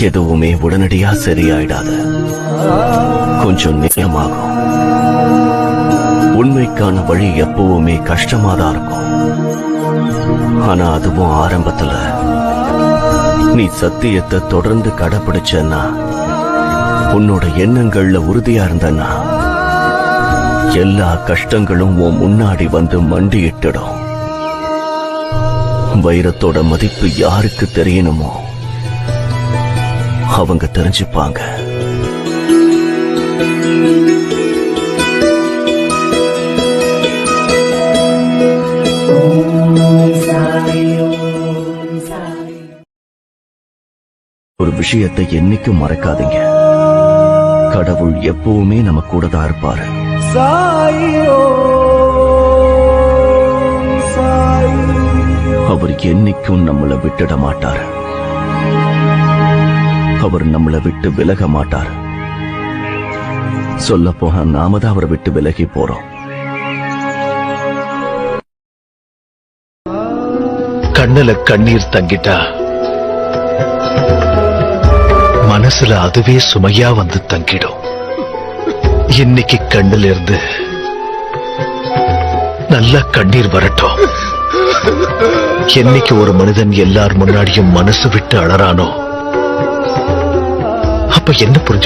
எதுவுமே உடனடியா சரியாயிடாது. கொஞ்சம் நேரமாகும். உண்மைக்கான வழி எப்பவுமே கஷ்டமா தான் இருக்கும். ஆனா அதுவும் ஆரம்பத்துல. நீ சத்தியத்தை தொடர்ந்து கடைபிடிச்சன்னா உன்னோட எண்ணங்கள்ல உறுதியா இருந்தன்னா எல்லா கஷ்டங்களும் உன் முன்னாடி வந்து மண்டியிட்டுடும். வைரத்தோட மதிப்பு யாருக்கு தெரியணுமோ அவங்க தெரிஞ்சுப்பாங்க. ஒரு விஷயத்தை என்னைக்கும் மறக்காதீங்க. கடவுள் எப்பவுமே நம்ம கூட தான் இருப்பாரு. அவர் என்னைக்கும் நம்மளை விட்டுட மாட்டார். அவர் நம்மளை விட்டு விலக மாட்டார். சொல்ல போக நாம தான் அவரை விட்டு விலகி போறோம். கண்ணுல கண்ணீர் தங்கிட்டா மனசுல அதுவே சுமையா வந்து தங்கிடும். இன்னைக்கு கண்ணுல இருந்து நல்ல கண்ணீர் வரட்டும். என்னைக்கு ஒரு மனிதன் எல்லார் முன்னாடியும் மனசு விட்டு அழறானோ அப்ப என்ன புரிஞ்சு